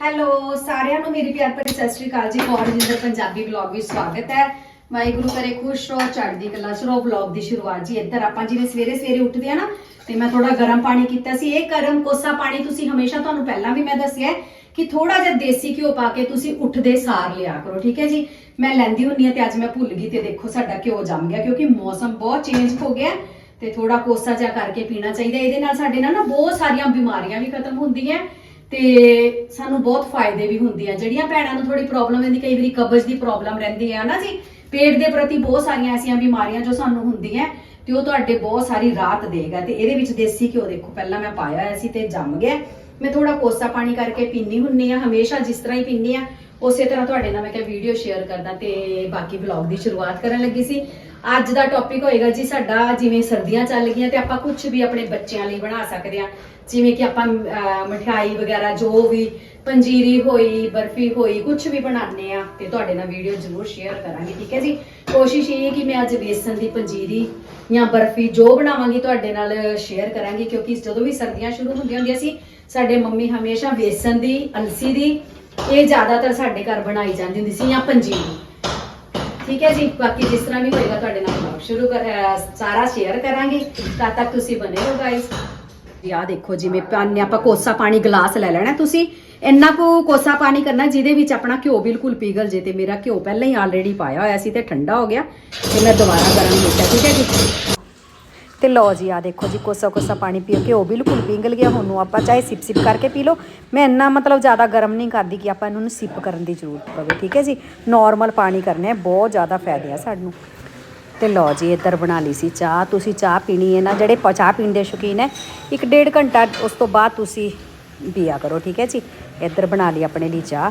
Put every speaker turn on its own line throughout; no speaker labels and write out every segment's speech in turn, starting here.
Hello ਸਾਰਿਆਂ ਨੂੰ ਮੇਰੀ ਪਿਆਰ ਭਰੀ ਸਤਿ ਸ਼੍ਰੀ ਅਕਾਲ ਜੀ। ਫੋਰ ਜਿੰਦਰ ਪੰਜਾਬੀ ਵਲੌਗ ਵਿੱਚ ਸਵਾਗਤ ਹੈ। ਵਾਹਿਗੁਰੂ ਕਰੇ ਖੁਸ਼ ਰਹੋ, ਚੜ੍ਹਦੀ ਕਲਾ ਚ ਰਹੋ, ਵਲੌਗ ਦੀ ਸ਼ੁਰੂਆਤ ਜੀ। ਇੱਧਰ ਆਪਾਂ ਜਿਵੇਂ ਸਵੇਰੇ ਸਵੇਰੇ ਉੱਠਦੇ ਆ ਨਾ, ਤੇ ਮੈਂ ਥੋੜਾ ਗਰਮ ਪਾਣੀ ਕੀਤਾ ਸੀ। ਇਹ ਗਰਮ ਕੋਸਾ ਪਾਣੀ ਤੁਸੀਂ ਹਮੇਸ਼ਾ ਤੁਹਾਨੂੰ ਪਹਿਲਾਂ ਵੀ ਮੈਂ ਦੱਸਿਆ ਕਿ ਥੋੜਾ ਜਿਹਾ ਦੇਸੀ ਘਿਓ ਪਾ ਕੇ ਤੁਸੀਂ ਉੱਠਦੇ ਸਾਰ ਲਿਆ ਕਰੋ, ਠੀਕ ਹੈ ਜੀ? ਮੈਂ ਲੈਂਦੀ ਹੁੰਨੀ ਆ ਤੇ ਅੱਜ ਮੈਂ ਭੁੱਲ ਗਈ ਤੇ ਦੇਖੋ ਸਾਡਾ ਘਿਓ ਜੰਮ ਗਿਆ, ਕਿਉਂਕਿ ਮੌਸਮ ਬਹੁਤ ਚੇਂਜ ਹੋ ਗਿਆ ਤੇ ਥੋੜਾ ਕੋਸਾ ਜਿਹਾ ਕਰਕੇ ਪੀਣਾ ਚਾਹੀਦਾ ਇਹਦੇ ਨਾਲ ਸਾਡੇ ਨਾਲ ਨਾ ਬਹੁਤ ਸਾਰੀਆਂ ਬਿਮਾਰੀਆਂ ਵੀ ਖਤਮ ਹੁੰਦੀਆਂ ਤੇ ਸਾਨੂੰ ਬਹੁਤ ਫਾਇਦੇ ਵੀ ਹੁੰਦੇ ਆ। ਜਿਹੜੀਆਂ ਭੈਣਾਂ ਨੂੰ ਥੋੜੀ ਪ੍ਰੋਬਲਮ ਰਹਿੰਦੀ ਕਈ ਵਾਰੀ ਕਬਜ਼ ਦੀ ਪ੍ਰੋਬਲਮ ਰਹਿੰਦੀ ਹੈ ਨਾ ਜੀ। ਪੇਟ ਦੇ ਪ੍ਰਤੀ ਬਹੁਤ ਸਾਰੀਆਂ ਐਸੀਆਂ ਬਿਮਾਰੀਆਂ ਜੋ ਸਾਨੂੰ ਹੁੰਦੀਆਂ, ਤੇ ਉਹ ਤੁਹਾਡੇ ਬਹੁਤ ਸਾਰੀ ਰਾਹਤ ਦੇਗਾ। ਤੇ ਇਹਦੇ ਵਿੱਚ ਦੇਸੀ ਘਿਓ ਦੇਖੋ, ਪਹਿਲਾਂ ਮੈਂ ਪਾਇਆ ਹੋਇਆ ਸੀ ਤੇ ਜੰਮ ਗਿਆ। ਮੈਂ ਥੋੜਾ ਕੋਸਾ ਪਾਣੀ ਕਰਕੇ ਪੀਣੀ ਹੁੰਨੀ ਆ, ਹਮੇਸ਼ਾ ਜਿਸ ਤਰ੍ਹਾਂ ਹੀ ਪੀਂਦੀ ਆ, ਉਸੇ ਤਰ੍ਹਾਂ ਤੁਹਾਡੇ ਨਾਲ ਮੈਂ ਕਿਹਾ ਵੀਡੀਓ ਸ਼ੇਅਰ ਕਰਦਾ ਤੇ ਬਾਕੀ ਵਲੌਗ ਦੀ ਸ਼ੁਰੂਆਤ ਕਰਨ ਲੱਗੀ ਸੀ। ਅੱਜ ਦਾ ਟੌਪਿਕ ਹੋਏਗਾ ਜੀ ਸਾਡਾ ਜਿਵੇਂ ਸਰਦੀਆਂ ਚੱਲ ਗਈਆਂ ਤੇ ਆਪਾਂ ਕੁਝ ਵੀ ਆਪਣੇ ਬੱਚਿਆਂ ਲਈ ਬਣਾ ਸਕਦੇ ਆ ਜਿਵੇਂ ਕਿ ਆਪਾਂ ਅਹ, ਮਠਿਆਈ ਵਗੈਰਾ ਜੋ ਵੀ ਪੰਜੀਰੀ ਹੋਈ ਬਰਫੀ ਹੋਈ ਕੁਝ ਵੀ ਬਣਾਉਂਦੇ ਆ ਤੇ ਤੁਹਾਡੇ ਨਾਲ ਵੀਡੀਓ ਜ਼ਰੂਰ ਸ਼ੇਅਰ ਕਰਾਂਗੇ ਠੀਕ ਹੈ ਜੀ? ਕੋਸ਼ਿਸ਼ ਇਹ ਹੈ ਕਿ ਮੈਂ ਅੱਜ ਬੇਸਨ ਦੀ ਪੰਜੀਰੀ ਜਾਂ ਬਰਫੀ ਜੋ ਬਣਾਵਾਂਗੀ ਤੁਹਾਡੇ ਨਾਲ ਸ਼ੇਅਰ ਕਰਾਂਗੀ ਕਿਉਂਕਿ ਜਦੋਂ ਵੀ ਸਰਦੀਆਂ ਸ਼ੁਰੂ ਹੁੰਦੀਆਂ ਹੁੰਦੀਆਂ ਸੀ ਸਾਡੇ ਮੰਮੀ ਹਮੇਸ਼ਾ ਬੇਸਨ ਦੀ ਅਲਸੀ ਦੀ ਇਹ ਜ਼ਿਆਦਾਤਰ ਸਾਡੇ ਘਰ ਬਣਾਈ ਜਾਂਦੀ ਹੁੰਦੀ ਸੀ ਜਾਂ ਪੰਜੀਰੀ। ਠੀਕ ਹੈ ਜੀ, ਬਾਕੀ ਜਿਸ ਤਰ੍ਹਾਂ ਵੀ ਹੋਏਗਾ ਤੁਹਾਡੇ ਨਾਲ ਵਲੌਗ ਸ਼ੁਰੂ ਕਰ ਅਹ ਸਾਰਾ ਸ਼ੇਅਰ ਕਰਾਂਗੇ, ਤਦ ਤੱਕ ਤੁਸੀਂ ਬਣੇ ਰਹੋ ਗਾਇਸ ਆਹ ਦੇਖੋ ਜਿਵੇਂ ਪਾਣੀ ਆਪਾਂ ਕੋਸਾ ਪਾਣੀ ਗਲਾਸ ਲੈ ਲੈਣਾ ਤੁਸੀਂ। ਇੰਨਾ ਕੁ ਕੋਸਾ ਪਾਣੀ ਕਰਨਾ, ਜਿਹਦੇ ਵਿੱਚ ਆਪਣਾ ਘਿਓ ਬਿਲਕੁਲ ਪਿਘਲ ਜੇ ਤੇ ਮੇਰਾ ਘਿਓ ਪਹਿਲਾਂ ਹੀ ਆਲਰੇਡੀ ਪਾਇਆ ਹੋਇਆ ਸੀ ਤੇ ਠੰਡਾ ਹੋ ਗਿਆ। ਤੇ ਮੈਂ ਦੁਬਾਰਾ ਗਰਮ ਕੀਤਾ, ਠੀਕ ਹੈ ਜੀ। ਤੇ ਲਓ ਜੀ, ਆ ਦੇਖੋ ਜੀ, ਕੋਸਾ ਕੋਸਾ ਪਾਣੀ ਪੀਓ ਉਹ ਬਿਲਕੁਲ ਪਿੰਗਲ ਗਿਆ, ਹੁਣ ਨੂੰ ਆਪਾਂ ਚਾਹੇ ਸਿਪ ਸਿਪ ਕਰਕੇ ਪੀ ਲਓ। ਮੈਂ ਇੰਨਾ ਮਤਲਬ ਜ਼ਿਆਦਾ ਗਰਮ ਨਹੀਂ ਕਰਦੀ ਕਿ ਆਪਾਂ ਇਹਨਾਂ ਨੂੰ ਸਿਪ ਕਰਨ ਦੀ ਜ਼ਰੂਰਤ ਪਵੇ, ਠੀਕ ਹੈ ਜੀ? ਨਾਰਮਲ ਪਾਣੀ ਕਰਨਾ ਬਹੁਤ ਜ਼ਿਆਦਾ ਫਾਇਦੇ ਆ ਸਾਨੂੰ। ਤੇ ਲਓ ਜੀ, ਇੱਧਰ ਬਣਾ ਲਈ ਸੀ ਚਾਹ। ਤੁਸੀਂ ਚਾਹ ਪੀਣੀ ਹੈ ਨਾ, ਜਿਹੜੇ ਪ- ਚਾਹ ਪੀਣ ਦੇ ਸ਼ੌਕੀਨ ਹੈ, ਇੱਕ ਡੇਢ ਘੰਟਾ ਉਸ ਤੋਂ ਬਾਅਦ ਤੁਸੀਂ ਪੀਆ ਕਰੋ, ਠੀਕ ਹੈ ਜੀ? ਇੱਧਰ ਬਣਾ ਲਈ ਆਪਣੇ ਲਈ ਚਾਹ।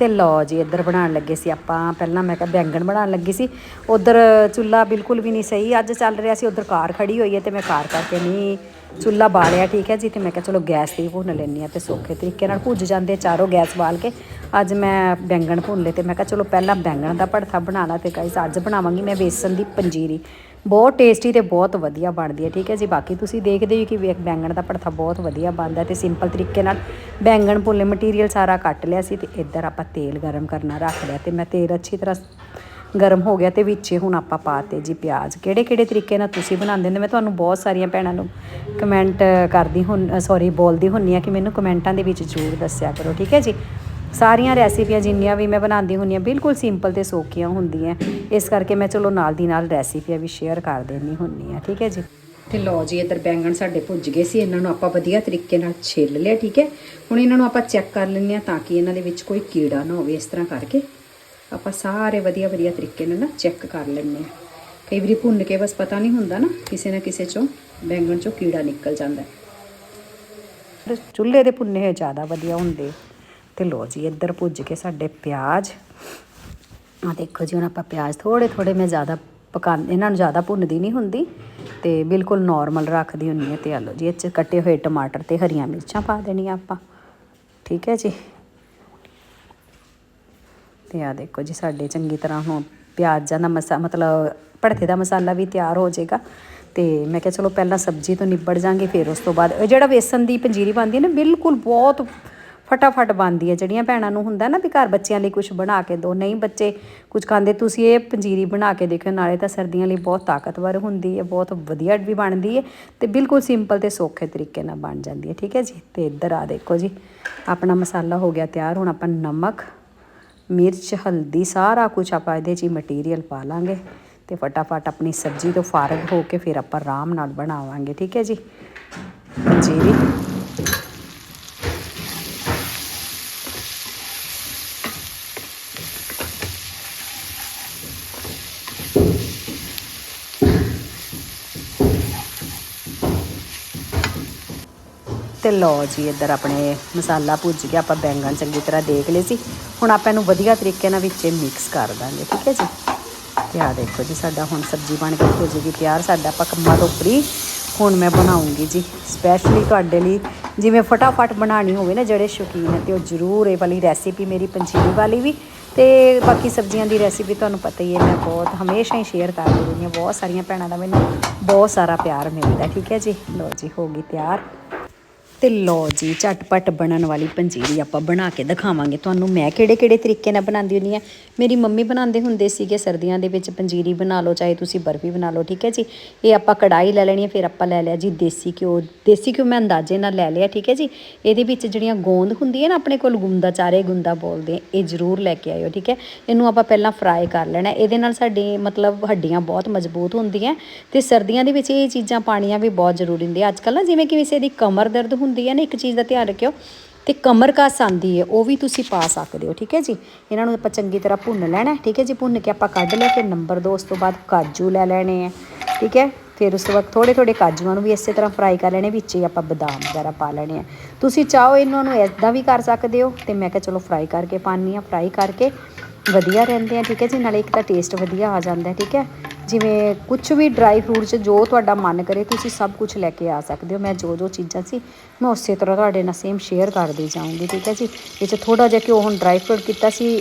ਤੇ ਲਓ ਜੀ, ਇੱਧਰ ਬਣਾਉਣ ਲੱਗੇ ਸੀ ਆਪਾਂ। ਪਹਿਲਾਂ ਮੈਂ ਕਿਹਾ ਬੈਂਗਣ ਬਣਾਉਣ ਲੱਗੀ ਸੀ। ਉਧਰ ਚੁੱਲ੍ਹਾ ਬਿਲਕੁਲ ਵੀ ਨਹੀਂ ਸਹੀ। ਅੱਜ ਚੱਲ ਰਿਹਾ ਸੀ, ਉਧਰ ਕਾਰ ਖੜੀ ਹੋਈ ਹੈ ਤੇ ਮੈਂ ਕਾਰ ਕਰਕੇ ਨਹੀਂ ਚੁੱਲ੍ਹਾ ਬਾਲਿਆ, ਠੀਕ ਹੈ ਜੀ, ਤੇ ਮੈਂ ਕਿਹਾ ਚਲੋ ਗੈਸ ਤੇ ਹੀ ਭੁੰਨ ਲੈਂਦੀ ਆ ਤੇ ਸੌਖੇ ਤਰੀਕੇ ਨਾਲ ਭੁੱਜ ਜਾਂਦੇ ਚਾਰੋਂ ਗੈਸ ਬਾਲ ਕੇ। ਅੱਜ ਮੈਂ ਬੈਂਗਣ ਭੁੰਨ ਲਏ ਤੇ ਮੈਂ ਕਿਹਾ ਚਲੋ ਪਹਿਲਾਂ ਬੈਂਗਣ ਦਾ ਭੜਥਾ ਬਣਾਉਣਾ ਤੇ ਗਾਇਸ ਅੱਜ ਬਣਾਵਾਂਗੀ ਮੈਂ ਬੇਸਨ ਦੀ ਪੰਜੀਰੀ। ਬਹੁਤ ਟੇਸਟੀ ਤੇ ਬਹੁਤ ਵਧੀਆ ਬਣਦੀ ਹੈ, ਠੀਕ ਹੈ ਜੀ। ਬਾਕੀ ਤੁਸੀਂ ਦੇਖਦੇ ਹੋ ਕਿ ਬੈਂਗਣ ਦਾ ਭੜਥਾ ਬਹੁਤ ਵਧੀਆ ਬਣਦਾ ਤੇ ਸਿੰਪਲ ਤਰੀਕੇ ਨਾਲ ਬੈਂਗਣ ਭੁੱਲੇ ਮਟੀਰੀਅਲ ਸਾਰਾ ਕੱਟ ਲਿਆ ਸੀ ਤੇ ਇੱਧਰ ਆਪਾਂ ਤੇਲ ਗਰਮ ਕਰਨਾ ਰੱਖ ਲਿਆ ਤੇ ਮੈਂ ਤੇਲ ਅੱਛੀ ਤਰ੍ਹਾਂ ਗਰਮ ਹੋ ਗਿਆ ਤੇ ਵਿੱਚੇ ਹੁਣ ਆਪਾਂ ਪਾਤੇ ਜੀ ਪਿਆਜ਼। ਕਿਹੜੇ ਕਿਹੜੇ ਤਰੀਕੇ ਨਾਲ ਤੁਸੀਂ ਬਣਾਉਂਦੇ ਨੇ ਮੈਂ ਤੁਹਾਨੂੰ ਬਹੁਤ ਸਾਰੀਆਂ ਭੈਣਾਂ ਨੂੰ ਕਮੈਂਟ ਕਰਦੀ ਹੁਣ ਸੌਰੀ ਬੋਲਦੀ ਹੁੰਨੀ ਆ ਕਿ ਮੈਨੂੰ ਕਮੈਂਟਾਂ ਦੇ ਵਿੱਚ ਜ਼ਰੂਰ ਦੱਸਿਆ ਕਰੋ, ਠੀਕ ਹੈ ਜੀ। ਸਾਰੀਆਂ ਰੈਸਿਪੀਆਂ ਜਿੰਨੀਆਂ ਵੀ ਮੈਂ ਬਣਾਉਂਦੀ ਹੁੰਨੀ ਆ ਬਿਲਕੁਲ ਸਿੰਪਲ ਤੇ ਸੌਖੀਆਂ ਹੁੰਦੀਆਂ। ਇਸ ਕਰਕੇ ਮੈਂ ਚਲੋ ਨਾਲ ਦੀ ਨਾਲ ਰੈਸਿਪੀਆਂ ਵੀ ਸ਼ੇਅਰ ਕਰ ਦੇਣੀ ਹੁੰਨੀ ਆ ਠੀਕ ਹੈ ਜੀ? ਤੇ ਲਓ ਜੀ ਇੱਧਰ ਬੈਂਗਣ ਸਾਡੇ ਭੁੱਜ ਗਏ ਸੀ ਇਹਨਾਂ ਨੂੰ ਆਪਾਂ ਵਧੀਆ ਤਰੀਕੇ ਨਾਲ ਛਿੱਲ ਲਿਆ ਠੀਕ ਹੈ? ਹੁਣ ਇਹਨਾਂ ਨੂੰ ਆਪਾਂ ਚੈੱਕ ਕਰ ਲੈਂਦੇ ਆ ਤਾਂ ਕਿ ਇਹਨਾਂ ਦੇ ਵਿੱਚ ਕੋਈ ਕੀੜਾ ਨਾ ਹੋਵੇ ਇਸ ਤਰ੍ਹਾਂ ਕਰਕੇ ਆਪਾਂ ਸਾਰੇ ਵਧੀਆ ਵਧੀਆ ਤਰੀਕੇ ਨਾਲ ਨਾ ਚੈੱਕ ਕਰ ਲੈਂਦੇ ਆ ਕਈ ਵਾਰੀ ਭੁੰਨ ਕੇ ਬਸ ਪਤਾ ਨਹੀਂ ਹੁੰਦਾ ਨਾ ਕਿਸੇ ਨਾ ਕਿਸੇ ਚੋਂ ਬੈਂਗਣ ਚੋਂ ਕੀੜਾ ਨਿਕਲ ਜਾਂਦਾ ਹੈ। ਚੁੱਲ੍ਹੇ ਦੇ ਭੁੰਨੇ ਹੋਏ ਜ਼ਿਆਦਾ ਵਧੀਆ ਹੁੰਦੇ। ਤੇ ਲੋ ਜੀ, ਇੱਧਰ ਭੁੱਜ ਕੇ ਸਾਡੇ ਪਿਆਜ਼। ਆ ਦੇਖੋ ਜੀ, ਹੁਣ ਆਪਾਂ ਪਿਆਜ਼ ਥੋੜੇ ਥੋੜੇ ਮੈਂ ਜ਼ਿਆਦਾ ਪਕਾ ਇਹਨਾਂ ਨੂੰ ਜ਼ਿਆਦਾ ਭੁੰਨਦੀ ਨਹੀਂ ਹੁੰਦੀ ਤੇ ਬਿਲਕੁਲ ਨਾਰਮਲ ਰੱਖਦੀ ਹੁੰਨੀ ਹੈ ਤੇ ਆ ਲਓ ਜੀ, ਇਹ 'ਚ ਕੱਟੇ ਹੋਏ ਟਮਾਟਰ ਤੇ ਹਰੀਆਂ ਮਿਰਚਾਂ ਪਾ ਦੇਣੀਆਂ ਆਪਾਂ। ਠੀਕ ਹੈ ਜੀ? ਤੇ ਆ ਦੇਖੋ ਜੀ, ਸਾਡੇ ਚੰਗੀ ਤਰ੍ਹਾਂ ਹੁਣ ਪਿਆਜ਼ਾਂ ਦਾ ਮਸਾ, ਮਤਲਬ ਭੜਥੇ ਦਾ ਮਸਾਲਾ ਵੀ ਤਿਆਰ ਹੋ ਜਾਏਗਾ। ਤੇ ਮੈਂ ਕਿਹਾ ਚਲੋ ਪਹਿਲਾਂ ਸਬਜ਼ੀ ਤੋਂ ਨਿਬੜ ਜਾਾਂਗੇ, ਫਿਰ ਉਸ ਤੋਂ ਬਾਅਦ ਜਿਹੜਾ ਵੇਸਣ ਦੀ ਪੰਜੀਰੀ ਬਣਦੀ ਹੈ ਨਾ, ਬਿਲਕੁਲ ਬਹੁਤ ਫਟਾਫਟ ਬਣਦੀ ਹੈ। ਜਿਹੜੀਆਂ ਭੈਣਾਂ ਨੂੰ ਹੁੰਦਾ ਨਾ ਵੀ ਘਰ ਬੱਚਿਆਂ ਲਈ ਕੁਝ ਬਣਾ ਕੇ ਦਿਓ ਨਹੀਂ ਬੱਚੇ ਕੁਝ ਖਾਂਦੇ, ਤੁਸੀਂ ਇਹ ਪੰਜੀਰੀ ਬਣਾ ਕੇ ਦੇਖਿਓ, ਨਾਲੇ ਤਾਂ ਸਰਦੀਆਂ ਲਈ ਬਹੁਤ ਤਾਕਤਵਰ ਹੁੰਦੀ ਹੈ, ਬਹੁਤ ਵਧੀਆ ਵੀ ਬਣਦੀ ਹੈ ਤੇ ਬਿਲਕੁਲ ਸਿੰਪਲ ਤੇ ਸੌਖੇ ਤਰੀਕੇ ਨਾਲ ਬਣ ਜਾਂਦੀ ਹੈ। ਠੀਕ ਹੈ ਜੀ? ਤੇ ਇੱਧਰ ਆ ਦੇਖੋ ਜੀ, ਆਪਣਾ ਮਸਾਲਾ ਹੋ ਗਿਆ ਤਿਆਰ, ਹੁਣ ਆਪਾਂ ਨਮਕ, ਮਿਰਚ, ਹਲਦੀ, ਸਾਰਾ ਕੁਝ ਆਪਾਂ ਇਹਦੇ 'ਚ ਹੀ ਮਟੀਰੀਅਲ ਪਾ ਲਾਂਗੇ ਤੇ ਫਟਾਫਟ ਆਪਣੀ ਸਬਜ਼ੀ ਤੋਂ ਫਾਰਗ ਹੋ ਕੇ ਫਿਰ ਆਪਾਂ ਆਰਾਮ ਨਾਲ ਬਣਾਵਾਂਗੇ। ਠੀਕ ਹੈ ਜੀ? ਜੀਰੀ ਤੇ ਲਓ ਜੀ, ਇੱਧਰ ਆਪਣੇ ਮਸਾਲਾ ਭੁੱਜ ਗਿਆ, ਆਪਾਂ ਬੈਂਗਣ ਚੰਗੀ ਤਰ੍ਹਾਂ ਦੇਖ ਲਏ ਸੀ। ਹੁਣ ਆਪਾਂ ਇਹਨੂੰ ਵਧੀਆ ਤਰੀਕੇ ਨਾਲ ਵਿੱਚੇ ਮਿਕਸ ਕਰ ਦਾਂਗੇ, ਠੀਕ ਹੈ ਜੀ? ਤੇ ਆ ਦੇਖੋ ਜੀ, ਸਾਡਾ ਹੁਣ ਸਬਜ਼ੀ ਬਣ ਕੇ ਹੋ ਜੇਗੀ ਤਿਆਰ। ਸਾਡਾ ਆਪਾਂ ਕੰਮਾਂ ਤੋਂ ਹੁਣ ਮੈਂ ਬਣਾਉਂਗੀ ਜੀ ਸਪੈਸ਼ਲੀ ਤੁਹਾਡੇ ਲਈ। ਜਿਵੇਂ ਫਟਾਫਟ ਬਣਾਣੀ ਹੋਵੇ ਨਾ, ਜਿਹੜੇ ਸ਼ੌਕੀਨ ਹੈ ਤੇ ਉਹ ਜ਼ਰੂਰ ਇਹ ਵਾਲੀ ਰੈਸਿਪੀ ਮੇਰੀ ਪੰਜੀਰੀ ਵਾਲੀ ਵੀ। ਤੇ ਬਾਕੀ ਸਬਜ਼ੀਆਂ ਦੀ ਰੈਸਿਪੀ ਤੁਹਾਨੂੰ ਪਤਾ ਹੀ ਹੈ, ਮੈਂ ਬਹੁਤ ਹਮੇਸ਼ਾ ਹੀ ਸ਼ੇਅਰ ਕਰਦੀ ਰਹਿੰਦੀ ਹਾਂ। ਬਹੁਤ ਸਾਰੀਆਂ ਭੈਣਾਂ ਦਾ ਮੈਨੂੰ ਬਹੁਤ ਸਾਰਾ ਪਿਆਰ ਮਿਲਦਾ, ਠੀਕ ਹੈ ਜੀ? ਲਓ ਜੀ, ਹੋ ਗਈ ਤਿਆਰ। ਤੇ ਲਓ ਜੀ, ਝਟਪਟ ਬਣਨ ਵਾਲੀ ਪੰਜੀਰੀ ਆਪਾਂ ਬਣਾ ਕੇ ਦਿਖਾਵਾਂਗੇ। ਤੁਹਾਨੂੰ ਮੈਂ ਕਿਹੜੇ ਕਿਹੜੇ ਤਰੀਕੇ ਨਾਲ ਬਣਾਉਂਦੀ ਹੁੰਦੀ ਆ ਮੇਰੀ ਮੰਮੀ ਬਣਾਉਂਦੇ ਹੁੰਦੇ ਸੀਗੇ ਸਰਦੀਆਂ ਦੇ ਵਿੱਚ ਪੰਜੀਰੀ ਬਣਾ ਲਓ, ਚਾਹੇ ਤੁਸੀਂ ਬਰਫੀ ਬਣਾ ਲਓ, ਠੀਕ ਹੈ ਜੀ? ਇਹ ਆਪਾਂ ਕੜਾਈ ਲੈ ਲੈਣੀ ਹੈ, ਫਿਰ ਆਪਾਂ ਲੈ ਲਿਆ ਜੀ ਦੇਸੀ ਘਿਓ। ਦੇਸੀ ਘਿਓ ਮੈਂ ਅੰਦਾਜ਼ੇ ਨਾਲ ਲੈ ਲਿਆ, ਠੀਕ ਹੈ ਜੀ? ਇਹਦੇ ਵਿੱਚ ਜਿਹੜੀਆਂ ਗੋਂਦ ਹੁੰਦੀ ਹੈ ਨਾ ਆਪਣੇ ਕੋਲ, ਗੁੰਦਾ, ਚਾਰੇ ਗੁੰਦਾ ਬੋਲਦੇ ਆ ਇਹ ਜ਼ਰੂਰ ਲੈ ਕੇ ਆਇਓ, ਠੀਕ ਹੈ? ਇਹਨੂੰ ਆਪਾਂ ਪਹਿਲਾਂ ਫਰਾਈ ਕਰ ਲੈਣਾ ਇਹਦੇ ਨਾਲ ਸਾਡੀ ਮਤਲਬ ਹੱਡੀਆਂ ਬਹੁਤ ਮਜ਼ਬੂਤ ਹੁੰਦੀਆਂ ਤੇ ਸਰਦੀਆਂ ਦੇ ਵਿੱਚ ਇਹ ਚੀਜ਼ਾਂ ਪਾਣੀਆਂ ਵੀ ਬਹੁਤ ਜ਼ਰੂਰੀ ਹੁੰਦੀਆਂ। ਅੱਜ ਕੱਲ੍ਹ ਨਾ ਜਿਵੇਂ ਕਿ ਕਿਸੇ ਦੀ ਕਮਰ ਦਰਦ ਹੁੰਦੀ ਹੈ ਨਾ, ਇੱਕ ਚੀਜ਼ ਦਾ ਧਿਆਨ ਰੱਖਿਓ। ਤੇ ਕਮਰ ਕਾਸ ਆਂਦੀ ਹੈ ਉਹ ਵੀ ਤੁਸੀਂ ਪਾ ਸਕਦੇ ਹੋ, ਠੀਕ ਹੈ ਜੀ? ਇਹਨਾਂ ਨੂੰ ਆਪਾਂ ਚੰਗੀ ਤਰ੍ਹਾਂ ਭੁੰਨ ਲੈਣਾ, ਠੀਕ ਹੈ ਜੀ? ਭੁੰਨ ਕੇ ਆਪਾਂ ਕੱਢ ਲਿਆ, ਫਿਰ ਨੰਬਰ 2 ਉਸ ਤੋਂ ਬਾਅਦ ਕਾਜੂ ਲੈ ਲੈਣੇ ਆ, ਠੀਕ ਹੈ? ਫਿਰ ਉਸ ਤੋਂ ਬਾਅਦ ਥੋੜੇ ਥੋੜੇ ਕਾਜੂਆਂ ਨੂੰ ਵੀ ਇਸੇ ਤਰ੍ਹਾਂ ਫਰਾਈ ਕਰ ਲੈਣੇ, ਵਿੱਚ ਹੀ ਆਪਾਂ ਬਦਾਮ ਵਗੈਰਾ ਪਾ ਲੈਣੇ ਆ। ਤੁਸੀਂ ਚਾਹੋ ਇਹਨਾਂ ਨੂੰ ਇਦਾਂ ਵੀ ਕਰ ਸਕਦੇ ਹੋ, ਤੇ ਮੈਂ ਕਿਹਾ ਚਲੋ ਫਰਾਈ ਕਰਕੇ ਪਾਨੀ ਆ ਫਰਾਈ ਕਰਕੇ ਵਧੀਆ ਰਹਿੰਦੇ ਆ, ਠੀਕ ਹੈ ਜੀ? ਨਾਲੇ ਇੱਕ ਤਾਂ ਟੇਸਟ ਵਧੀਆ ਆ ਜਾਂਦਾ, ਠੀਕ ਹੈ? ਜਿਵੇਂ ਕੁਝ ਵੀ ਡਰਾਈ ਫਰੂਟ 'ਚ ਜੋ ਤੁਹਾਡਾ ਮਨ ਕਰੇ, ਤੁਸੀਂ ਸਭ ਕੁਝ ਲੈ ਕੇ ਆ ਸਕਦੇ ਹੋ। ਮੈਂ ਜੋ ਜੋ ਚੀਜ਼ਾਂ ਸੀ, ਮੈਂ ਉਸੇ ਤਰ੍ਹਾਂ ਤੁਹਾਡੇ ਨਾਲ ਸੇਮ ਸ਼ੇਅਰ ਕਰਦੀ ਜਾਊਂਗੀ, ਠੀਕ ਹੈ ਜੀ? ਇਹ 'ਚ ਥੋੜਾ ਜਿਹਾ ਘਿਓ ਹੁਣ ਡਰਾਈ ਫਰੂਟ ਕੀਤਾ ਸੀ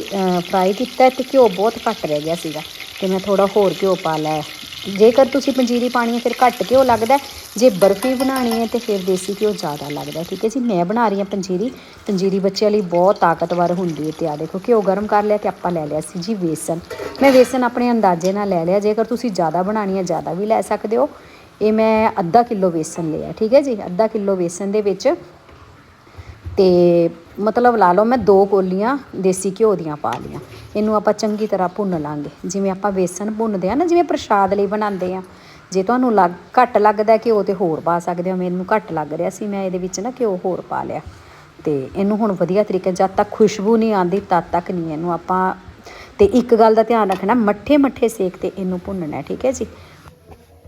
ਫਰਾਈ ਕੀਤਾ ਤੇ ਘਿਓ ਬਹੁਤ ਘੱਟ ਰਹਿ ਗਿਆ ਸੀਗਾ, ਤੇ ਮੈਂ ਥੋੜਾ ਹੋਰ ਘਿਓ ਪਾ ਲਿਆ। ਜੇਕਰ ਤੁਸੀਂ ਪੰਜੀਰੀ ਪਾਣੀ ਹੈ, ਫਿਰ ਘੱਟ ਘਿਓ ਲੱਗਦਾ ਜੇ ਬਰਫੀ ਬਣਾਣੀ ਹੈ, ਤੇ ਫਿਰ ਦੇਸੀ ਘਿਓ ਜ਼ਿਆਦਾ ਲੱਗਦਾ ਠੀਕ ਹੈ ਜੀ, ਮੈਂ ਬਣਾ ਰਹੀ ਹਾਂ ਪੰਜੀਰੀ। ਪੰਜੀਰੀ ਬੱਚਿਆਂ ਲਈ ਬਹੁਤ ਤਾਕਤਵਰ ਹੁੰਦੀ ਹੈ ਤੇ ਆ ਦੇਖੋ, ਘਿਓ ਗਰਮ ਕਰ ਲਿਆ ਤੇ ਆਪਾਂ ਲੈ ਲਿਆ ਸੀ ਜੀ ਵੇਸਨ ਮੈਂ ਵੇਸਨ ਆਪਣੇ ਅੰਦਾਜ਼ੇ ਨਾਲ ਲੈ ਲਿਆ। ਜੇਕਰ ਤੁਸੀਂ ਜ਼ਿਆਦਾ ਬਣਾਣੀ ਹੈ, ਜ਼ਿਆਦਾ ਵੀ ਲੈ ਸਕਦੇ ਹੋ। ਇਹ ਮੈਂ ਅੱਧਾ ਕਿਲੋ ਵੇਸਨ ਲਿਆ ਠੀਕ ਹੈ ਜੀ, ਅੱਧਾ ਕਿਲੋ ਵੇਸਨ ਦੇ ਵਿੱਚ ਤੇ ਮਤਲਬ ਲਾ ਲਓ ਮੈਂ ਦੋ ਕੋਲੀਆਂ ਦੇਸੀ ਘਿਓ ਦੀਆਂ ਪਾ ਲਈਆਂ। ਇਹਨੂੰ ਆਪਾਂ ਚੰਗੀ ਤਰ੍ਹਾਂ ਭੁੰਨ ਲਾਂਗੇ। ਜਿਵੇਂ ਆਪਾਂ ਵੇਸਣ ਭੁੰਨਦੇ ਆ ਨਾ, ਜਿਵੇਂ ਪ੍ਰਸ਼ਾਦ ਲਈ ਬਣਾਉਂਦੇ ਆ ਜੇ ਤੁਹਾਨੂੰ ਲੱਗ, ਘੱਟ ਲੱਗਦਾ ਘਿਓ ਤੇ ਹੋਰ ਪਾ ਸਕਦੇ ਹੋ ਮੈਨੂੰ ਘੱਟ ਲੱਗ ਰਿਹਾ ਸੀ, ਮੈਂ ਇਹਦੇ ਵਿੱਚ ਨਾ ਘਿਓ ਹੋਰ ਪਾ ਲਿਆ। ਤੇ ਇਹਨੂੰ ਹੁਣ ਵਧੀਆ ਤਰੀਕੇ ਜਦ ਤੱਕ ਖੁਸ਼ਬੂ ਨਹੀਂ ਆਉਂਦੀ, ਤਦ ਤੱਕ ਨਹੀਂ ਇਹਨੂੰ ਆਪਾਂ, ਤੇ ਇੱਕ ਗੱਲ ਦਾ ਧਿਆਨ ਰੱਖਣਾ ਮੱਠੇ ਮੱਠੇ ਸੇਕ ਤੇ ਇਹਨੂੰ ਭੁੰਨਣਾ, ਠੀਕ ਹੈ ਜੀ?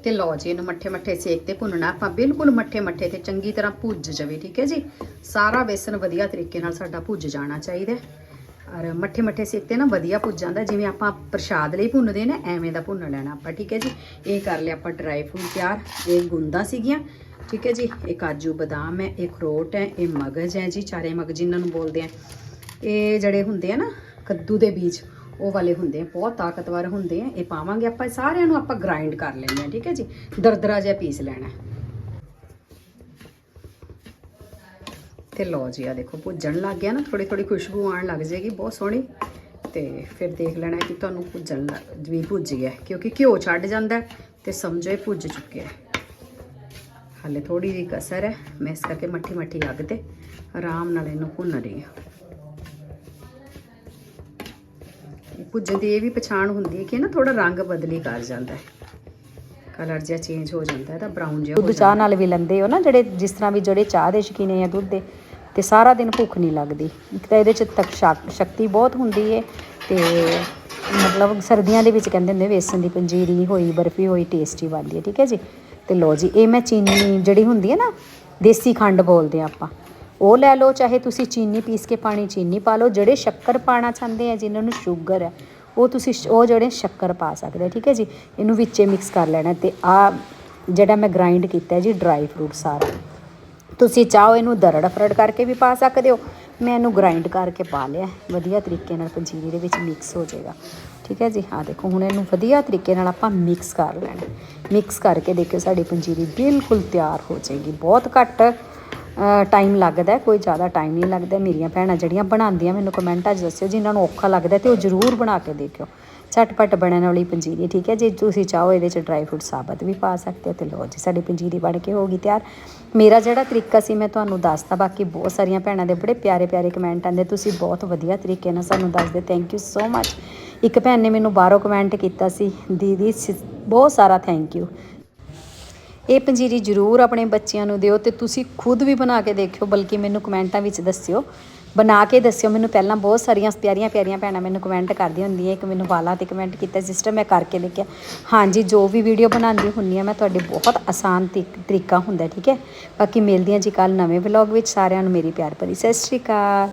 ਤੇ ਲਓ ਜੀ, ਇਹਨੂੰ ਮੱਠੇ ਮੱਠੇ ਸੇਕ ਤੇ ਭੁੰਨਣਾ। ਆਪਾਂ ਬਿਲਕੁਲ ਮੱਠੇ ਮੱਠੇ ਤੇ ਚੰਗੀ ਤਰ੍ਹਾਂ ਭੁੱਜ ਜਾਵੇ, ਠੀਕ ਹੈ ਜੀ? ਸਾਰਾ ਬੇਸਨ ਵਧੀਆ ਤਰੀਕੇ ਨਾਲ ਸਾਡਾ ਭੁੱਜ ਜਾਣਾ ਚਾਹੀਦਾ ਔਰ ਮੱਠੇ ਮੱਠੇ ਸੇਕ ਤੇ ਨਾ ਵਧੀਆ ਭੁੱਜ ਜਾਂਦਾ, ਜਿਵੇਂ ਆਪਾਂ ਪ੍ਰਸ਼ਾਦ ਲਈ ਭੁੰਨਦੇ ਨਾ, ਐਵੇਂ ਦਾ ਭੁੰਨ ਲੈਣਾ ਆਪਾਂ, ਠੀਕ ਹੈ ਜੀ? ਇਹ ਕਰ ਲਿਆ ਆਪਾਂ ਡਰਾਈ ਫਰੂਟ ਤਿਆਰ। ਇਹ ਗੁੰਦਾ ਸੀਗੀਆਂ, ਠੀਕ ਹੈ ਜੀ? ਇਹ ਕਾਜੂ ਬਦਾਮ ਹੈ, ਇਹ ਅਖਰੋਟ ਹੈ, ਇਹ ਮਗਜ਼ ਹੈ ਜੀ, ਚਾਰੇ ਮਗਜ਼ ਇਹਨਾਂ ਨੂੰ ਬੋਲਦੇ ਆ। ਇਹ ਜਿਹੜੇ ਹੁੰਦੇ ਆ ਨਾ, ਕੱਦੂ ਦੇ ਬੀਜ ਉਹ ਵਾਲੇ ਹੁੰਦੇ ਆ ਬਹੁਤ ਤਾਕਤਵਰ ਹੁੰਦੇ ਆ ਇਹ ਪਾਵਾਂਗੇ ਆਪਾਂ ਸਾਰਿਆਂ ਨੂੰ ਆਪਾਂ ਗ੍ਰਾਈਂਡ ਕਰ ਲੈਂਦੇ ਆ ਠੀਕ ਹੈ ਜੀ? ਦਰਦਰਾ ਜਿਹਾ ਪੀਸ ਲੈਣਾ ਹੈ। ਤੇ ਲਓ ਜੀ ਆ ਦੇਖੋ ਭੁੱਜਣ ਲੱਗ ਗਿਆ ਨਾ ਥੋੜੀ ਥੋੜੀ ਖੁਸ਼ਬੂ ਆਉਣ ਲੱਗ ਜਾਏਗੀ ਬਹੁਤ ਸੋਹਣੀ। ਤੇ ਫਿਰ ਦੇਖ ਲੈਣਾ ਕਿ ਤੁਹਾਨੂੰ ਭੁੱਜਣ ਲੱਗ- ਵੀ ਭੁੱਜ ਗਿਆ ਹੈ, ਕਿਉਂਕਿ ਘਿਓ ਛੱਡ ਜਾਂਦਾ ਹੈ ਤੇ ਸਮਝੋ ਇਹ ਭੁੱਜ ਚੁੱਕਿਆ ਹੈ। ਹਾਲੇ ਥੋੜੀ ਜਿਹੀ ਕਸਰ ਹੈ ਮੈਂ ਇਸ ਕਰਕੇ ਮੱਠੀ ਮੱਠੀ ਅੱਗ ਤੇ ਆਰਾਮ ਨਾਲ ਇਹਨੂੰ ਭੁੰਨ ਰਹੀ ਹਾਂ। ਭੁੱਜਣ ਦੀ ਇਹ ਵੀ ਪਛਾਣ ਹੁੰਦੀ ਹੈ ਕਿ ਨਾ ਥੋੜਾ ਰੰਗ ਬਦਲੀ ਕਰ ਜਾਂਦਾ ਹੈ। ਕਲਰ ਜਿਹਾ ਚੇਂਜ ਹੋ ਜਾਂਦਾ ਹੈ ਤਾਂ ਬਰਾਊਨ ਜਿਹਾ ਦੁੱਧ ਚਾਹ ਨਾਲ ਵੀ ਲੈਂਦੇ ਹੋ ਨਾ ਜਿਹੜੇ ਜਿਸ ਤਰ੍ਹਾਂ ਵੀ ਜਿਹੜੇ ਚਾਹ ਦੇ ਸ਼ਕੀਨੇ ਆ ਦੁੱਧ ਦੇ ਤੇ ਸਾਰਾ ਦਿਨ ਭੁੱਖ ਨਹੀਂ ਲੱਗਦੀ। ਇੱਕ ਤਾਂ ਇਹਦੇ ਚ ਤਕ ਸ਼ਕ- ਸ਼ਕਤੀ ਬਹੁਤ ਹੁੰਦੀ ਹੈ ਤੇ ਮਤਲਬ ਸਰਦੀਆਂ ਦੇ ਵਿੱਚ ਕਹਿੰਦੇ ਹੁੰਦੇ ਵੇਸਣ ਦੀ ਪੰਜੀਰੀ ਹੋਈ ਬਰਫੀ ਹੋਈ ਟੇਸਟੀ ਬਣਦੀ ਹੈ ਠੀਕ ਹੈ ਜੀ? ਤੇ ਲੋ ਜੀ ਇਹ ਮੈਂ ਚੀਨੀ ਜਿਹੜੀ ਹੁੰਦੀ ਹੈ ਨਾ ਦੇਸੀ ਖੰਡ ਬੋਲਦੇ ਆ ਆਪਾਂ। ਉਹ ਲੈ ਲਓ, ਚਾਹੇ ਤੁਸੀਂ ਚੀਨੀ ਪੀਸ ਕੇ ਪਾਣੀ ਚੀਨੀ ਪਾ ਲਓ, ਜਿਹੜੇ ਸ਼ੱਕਰ ਪਾਣਾ ਚਾਹੁੰਦੇ ਆ, ਜਿਨ੍ਹਾਂ ਨੂੰ ਸ਼ੂਗਰ ਹੈ ਉਹ ਤੁਸੀਂ ਸ਼- ਉਹ ਜਿਹੜੇ ਸ਼ੱਕਰ ਪਾ ਸਕਦੇ ਠੀਕ ਹੈ ਜੀ? ਇਹਨੂੰ ਵਿੱਚੇ ਮਿਕਸ ਕਰ ਲੈਣਾ ਤੇ ਆ ਜਿਹੜਾ ਮੈਂ ਗ੍ਰਾਈਂਡ ਕੀਤਾ ਜੀ ਡਰਾਈ ਫਰੂਟ ਸਾਰਾ, ਤੁਸੀਂ ਚਾਹੋ ਇਹਨੂੰ ਦਰੜ ਫਰੜ ਕਰਕੇ ਵੀ ਪਾ ਸਕਦੇ ਹੋ। ਮੈਂ ਇਹਨੂੰ ਗ੍ਰਾਈਂਡ ਕਰਕੇ ਪਾ ਲਿਆ, ਵਧੀਆ ਤਰੀਕੇ ਨਾਲ ਪੰਜੀਰੀ ਦੇ ਵਿੱਚ ਮਿਕਸ ਹੋ ਜਾਏਗਾ, ਠੀਕ ਹੈ ਜੀ? ਹਾਂ ਦੇਖੋ, ਹੁਣ ਇਹਨੂੰ ਵਧੀਆ ਤਰੀਕੇ ਨਾਲ ਆਪਾਂ ਮਿਕਸ ਕਰ ਲੈਣਾ। ਮਿਕਸ ਕਰਕੇ ਦੇਖਿਓ, ਸਾਡੀ ਪੰਜੀਰੀ ਬਿਲਕੁਲ ਤਿਆਰ ਹੋ ਜਾਏਗੀ, ਬਹੁਤ ਘੱਟ ਟਾਈਮ ਲੱਗਦਾ ਕੋਈ ਜ਼ਿਆਦਾ ਟਾਈਮ ਨਹੀਂ ਲੱਗਦਾ। ਮੇਰੀਆਂ ਭੈਣਾਂ ਜਿਹੜੀਆਂ ਬਣਾਉਂਦੀਆਂ, ਮੈਨੂੰ ਕਮੈਂਟਾਂ 'ਚ ਦੱਸਿਓ, ਜਿਨ੍ਹਾਂ ਨੂੰ ਔਖਾ ਲੱਗਦਾ ਤੇ ਉਹ ਜ਼ਰੂਰ ਬਣਾ ਕੇ ਦੇਖਿਓ। ਝਟਪਟ ਬਣਨ ਵਾਲੀ ਪੰਜੀਰੀ, ਠੀਕ ਹੈ ਜੇ? ਤੁਸੀਂ ਚਾਹੋ ਇਹਦੇ 'ਚ ਡਰਾਈ ਫਰੂਟ ਸਾਬਤ ਵੀ ਪਾ ਸਕਦੇ ਹੋ, ਤੇ ਲਓ ਜੀ, ਸਾਡੀ ਪੰਜੀਰੀ ਬਣ ਕੇ ਹੋ ਗਈ ਤਿਆਰ। ਮੇਰਾ ਜਿਹੜਾ ਤਰੀਕਾ ਸੀ, ਮੈਂ ਤੁਹਾਨੂੰ ਦੱਸਤਾ, ਬਾਕੀ ਬਹੁਤ ਸਾਰੀਆਂ ਭੈਣਾਂ ਦੇ ਬੜੇ ਪਿਆਰੇ ਪਿਆਰੇ ਕਮੈਂਟ ਆਉਂਦੇ, ਤੁਸੀਂ ਬਹੁਤ ਵਧੀਆ ਤਰੀਕੇ ਨਾਲ ਸਾਨੂੰ ਦੱਸਦੇ ਥੈਂਕ ਯੂ ਸੋ ਮੱਚ ਇੱਕ ਭੈਣ ਨੇ ਮੈਨੂੰ ਬਾਹਰੋਂ ਕਮੈਂਟ ਕੀਤਾ ਸੀ, ਦੀਦੀ, ਸ- ਬਹੁਤ ਸਾਰਾ ਥੈਂਕ ਯੂ ਇਹ ਪੰਜੀਰੀ ਜ਼ਰੂਰ ਆਪਣੇ ਬੱਚਿਆਂ ਨੂੰ ਦਿਓ ਤੇ ਤੁਸੀਂ ਖੁਦ ਵੀ ਬਣਾ ਕੇ ਦੇਖਿਓ, ਬਲਕਿ ਮੈਨੂੰ ਕਮੈਂਟਾਂ ਵਿੱਚ ਦੱਸਿਓ। ਬਣਾ ਕੇ ਦੱਸਿਓ, ਮੈਨੂੰ ਪਹਿਲਾਂ ਬਹੁਤ ਸਾਰੀਆਂ ਪਿਆਰੀਆਂ ਪਿਆਰੀਆਂ ਭੈਣਾਂ ਮੈਨੂੰ ਕਮੈਂਟ ਕਰਦੀਆਂ ਹੁੰਦੀਆਂ, ਇੱਕ ਮੈਨੂੰ ਵਾਲਾ ਤੇ ਕਮੈਂਟ ਕੀਤਾ ਸਿਸਟਰ ਮੈਂ ਕਰਕੇ ਦੇਖਿਆ। ਹਾਂਜੀ, ਜੋ ਵੀ ਵੀਡੀਓ ਬਣਾਉਂਦੀ ਹੁੰਨੀ ਆ ਮੈਂ ਤੁਹਾਡੇ ਬਹੁਤ ਆਸਾਨ ਤਰੀਕ- ਤਰੀਕਾ ਹੁੰਦਾ, ਠੀਕ ਹੈ? ਬਾਕੀ ਮਿਲਦੀਆਂ ਜੀ ਕੱਲ ਨਵੇਂ ਵਲੌਗ ਵਿੱਚ ਸਾਰਿਆਂ ਨੂੰ, ਮੇਰੀ ਪਿਆਰ ਭਰੀ ਸਤਿ ਸ਼੍ਰੀ ਅਕਾਲ।